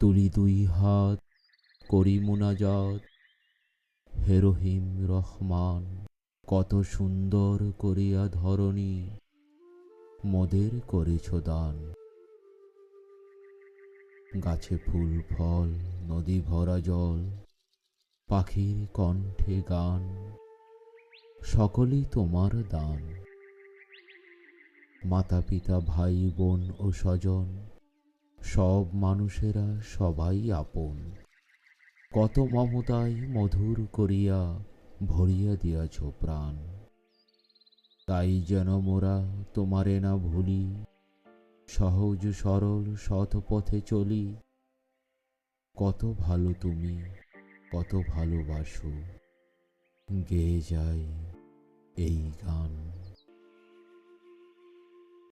তুলি দুই হাত, করি মুনাজাত। হে রহিম রহমান, কত সুন্দর করিয়া ধরণী, মোদের করেছ দান। গাছে ফুল, ফল, নদী ভরা জল, পাখির কণ্ঠে গান, সকলই তোমার দান। মাতা পিতা ভাই বোন ও স্বজন সব মানুষেরা সবাই আপন। কত মমতায় মধুর করিয়া ভরিয়া দিয়াছ প্রাণ। তাই যেন মোরা তোমারে না ভুলি, সহজ সরল সৎ পথে চলি। কত ভালো তুমি, কত ভালোবাসো গেয়ে যায় এই গান।